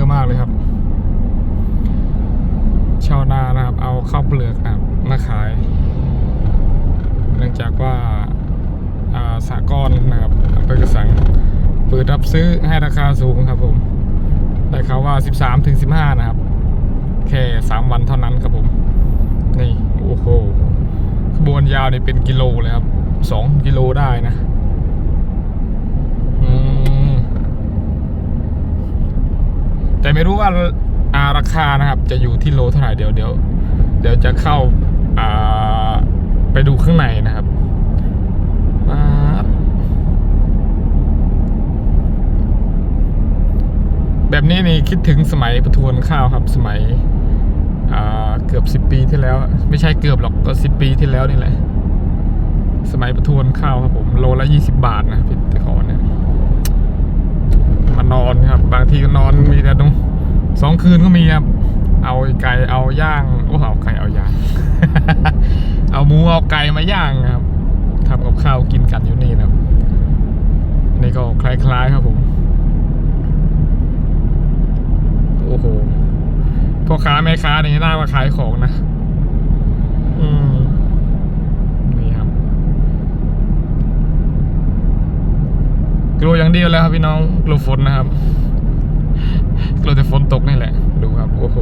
อะมากเลยครับ ชาวนานะครับ เอาข้าวเปลือกนะครับมาขาย เนื่องจากว่าสากรณ์นะครับอำเภอกระสังเปิดรับซื้อให้ราคาสูงครับผมได้ข่าวว่า 13ถึง15 นะครับ แค่ 3 วันเท่านั้นครับผม นี่ โอ้โหขบวนยาวนี่เป็นกิโลเลยครับ 2 กิโลได้นะ อืม แต่ไม่รู้ว่าอาราคานะครับจะอยู่ที่โลเท่าไหร่เดี๋ยวเดี๋ยวเดี๋ยวจะเข้าอาไปดูข้างในนะครับแบบนี้นี่คิดถึงสมัยประทวนข้าวครับสมัยเกือบสิบปีที่แล้ว ไม่ใช่เกือบหรอกก็สิบปีที่แล้วนี่แหละ สมัยประทวนข้าวครับผมโลละยี่สิบบาทนะพี่ตะขอเนี่ย มานอนครับ บางทีก็นอนมีแต่ตรงสองคืนก็มีครับ เอาไก่เอาย่างโอ้เอาไก่เอาย่าง เอาหมูเอาไก่มาย่างครับทำกับข้าวกินกันอยู่นี่นะครับนี่ก็คล้ายๆครับผมโอ้โหพ่อค้าแม่ค้านี่น่ามาขายของนะ อืม นี่ครับ กลัว อย่างเดียวแล้วครับพี่น้องกลัวฝนนะครับกลัวแต่ฝนตกนี่แหละ ดูครับโอ้โห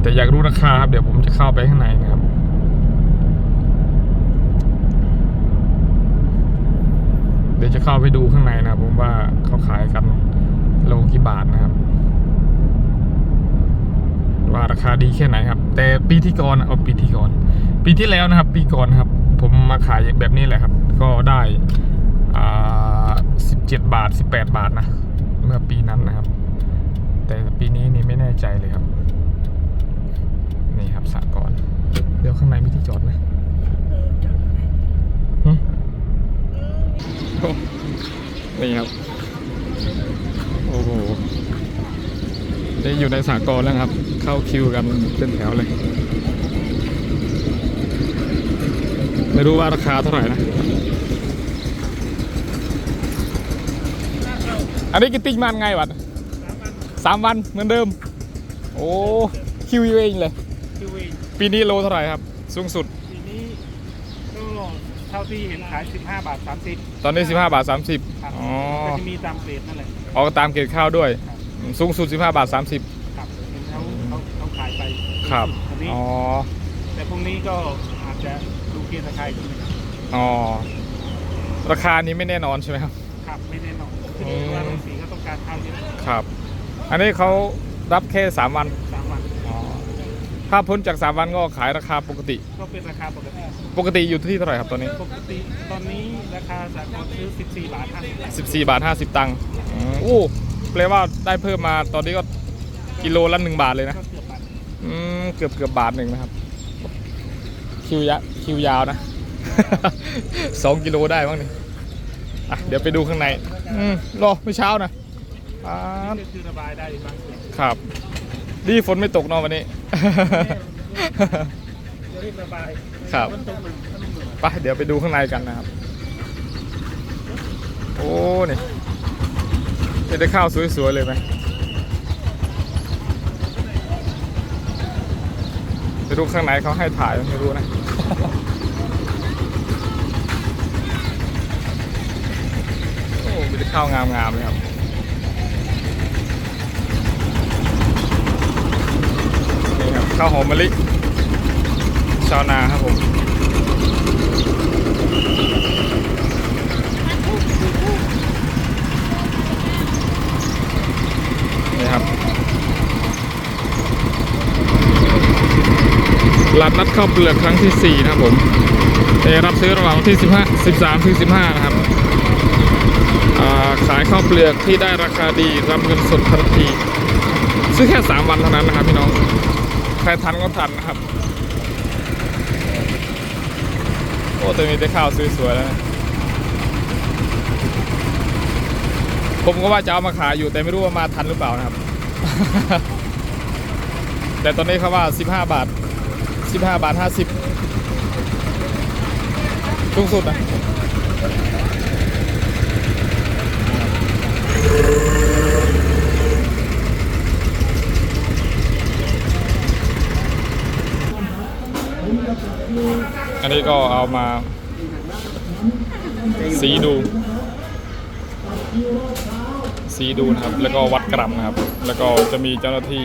แต่อยากรู้ราคาครับ เดี๋ยวผมจะเข้าไปข้างในนะครับเดี๋ยวจะเข้าไปดูข้างในนะผมว่าเขาขายกันโลกี่บาทนะครับ ว่าราคาดีแค่ไหนครับ แต่ปีที่ก่อนเอาปีที่ก่อน ปีที่แล้วนะครับ ปีก่อนครับ ผมมาขายแบบนี้แหละครับ ก็ได้อ่าสิบเจ็ดบาทสิบแปดบาทนะ เมื่อปีนั้นนะครับ แต่ปีนี้นี่ไม่แน่ใจเลยครับ นี่ครับสากรณ์เดี๋ยวข้างในมีที่จอดไหมหึโอ้นี่ครับ โอ้โหได้อยู่ในสากลแล้วครับ เข้าคิวกันเป็นแถวเลย ไม่รู้ว่าราคาเท่าไหร่นะ อันนี้กินติ้งมันไงวะสามวันเหมือนเดิม โอ้คิวเองเลย คิวเองปีนี้โลเท่าไหร่ครับ สูงสุดทีนี้ก็เท่าที่เห็นขาย 15 บาท 30 ตอนนี้ 15 บาทครับ30อ๋อก็จะมีตามเกรดนั่นแหละออกตามเกรดข้าวด้วยครับสูงสุด 15 บาท 30 ครับเห็นเขาเขาเขาขายไป ครับอันนี้อ๋อแต่พรุ่งนี้ก็อาจจะดูเกียร์ตะไคร้ขึ้นมาอ๋อ ราคานี้ไม่แน่นอนใช่ไหมครับ ครับ ไม่แน่นอน คืออืมว่าโรงสีก็ต้องการข้าวเยอะครับ อันนี้เขารับแค่3วัน สามวันอ๋อถ้าพ้นจาก3วันก็ขายราคาปกติ ก็เป็นราคาปกติ ปกติอยู่ที่เท่าไหร่ครับตอนนี้ ปกติตอนนี้ราคาสากลซื้อ14 บาท50บาท14 บาท 50 ตังค์อืมโอ้แปลว่าได้เพิ่มมาตอนนี้ก็กิโลละ1บาทเลยนะ ก็เกือบบาทอืมเกือบเกือบบาทหนึ่งนะครับ คิวยะคิวยาวนะ สองกิโลได้บ้างนี่ อะเดี๋ยวไปดูข้างใน อืมรอไม่เช้านะอ่าคือระบายได้บางส่วนครับ ดีฝนไม่ตกเนอะวันนี้ รีบระบายครับ มันตกหนึ่งถ้ามันเหมือนไปเดี๋ยวไปดูข้างในกันนะครับ โอ้นี่จะได้ข้าวสวยๆเลยไหมไปดูข้างในเขาให้ถ่ายไม่รู้นะ โอ้ มีแต่ข้าวงามๆเลยครับนี่ครับข้าวหอมมะลิชาวนาครับผมนี่ครับร้านนัดข้าวเปลือกครั้งที่ 4 นะครับผมเอรับซื้อระหว่างที่ 15 13ถึง15 นะครับ ขายข้าวเปลือกที่ได้ราคาดีรับเงินสดทันที ซื้อแค่ 3 วันเท่านั้นนะครับพี่น้อง ใครทันก็ทันนะครับ โอ้แต่มีแต่ข้าวสวยๆแล้วผมก็ว่าจะเอามาขายอยู่แต่ไม่รู้ว่ามาทันหรือเปล่านะครับ แต่ตอนนี้เขาว่า 15 บาท 15 บาท 50สูงสุดนะ อันนี้ก็เอามาสีดู สีดูนะครับ แล้วก็วัดกรัมนะครับ แล้วก็จะมีเจ้าหน้าที่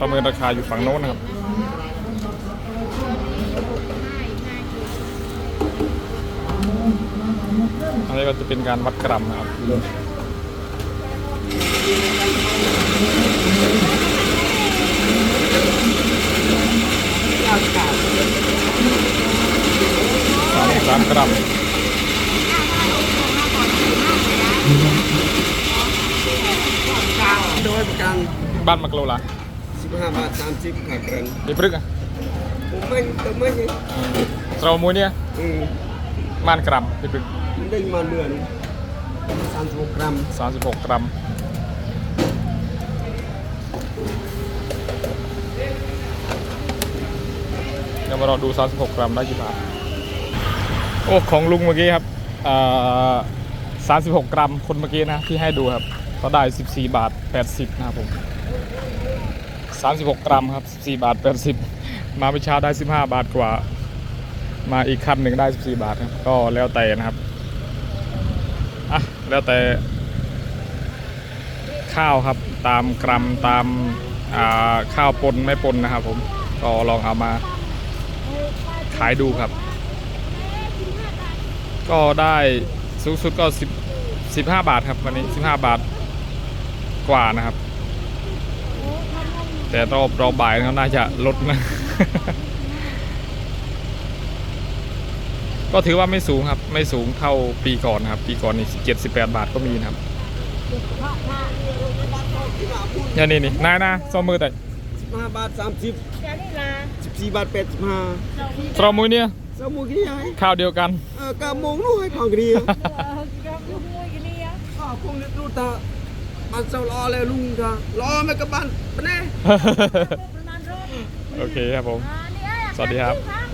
ประเมินราคาอยู่ฝั่งโน้นนะครับอันนี้ก็จะเป็นการวัดกรัมนะครับ สามสามกรัมโดยประกันบ้านมักโลละ15บาท30ขาดเกินนี่พรึกอะผมไม่ตัวไม่เนี่ยตรามูเนี่ยอืมม่านกรัมนี่พรึกมันได้มาเดือน36กรัมสามสิบหกกรัม เดี๋ยวมารอดู 36 กรัมได้กี่บาทโอ้ของลุงเมื่อกี้ครับอ่า36 กรัมคนเมื่อกี้นะที่ให้ดูครับก็ได้ 14 บาท 80 นะครับผม 36 กรัมครับ 14 บาท 80 มาเมื่อเช้าได้ 15 บาทกว่า มาอีกคันหนึ่งได้ 14 บาทครับ ก็แล้วแต่นะครับ อะ แล้วแต่ ข้าวครับ ตามกรัมตามข้าวปนไม่ปนนะครับผม ก็ลองเอามา ขายดูครับ ก็ได้สูงสุดก็สิบสิบห้าบาทครับวันนี้สิบห้าบาทกว่านะครับ แต่รอบรอบบ่ายเขาน่าจะลดนะ ก็ถือว่าไม่สูงครับ ไม่สูงเท่าปีก่อนนะครับ ปีก่อนนี่เจ็ดสิบแปดบาทก็มีนะครับเนี่ยนี่นี่นายนะซ้อมมือแต่15บาท30 Jadi lah, 14บาท85ตรอมือเนี่ยสมุกี้ให้ข้าวเดียวกันเออกะมงนู้ให้พังเรีย kamu semua gini ya. ข้าวคงนึกรู้ตามันเซาล้อแล้วลุงตารอไม่กับบ้านปะแน่ Perman road. โอเคครับผม Ah, ni ayah. Sorry, kaki, Hap. Hap.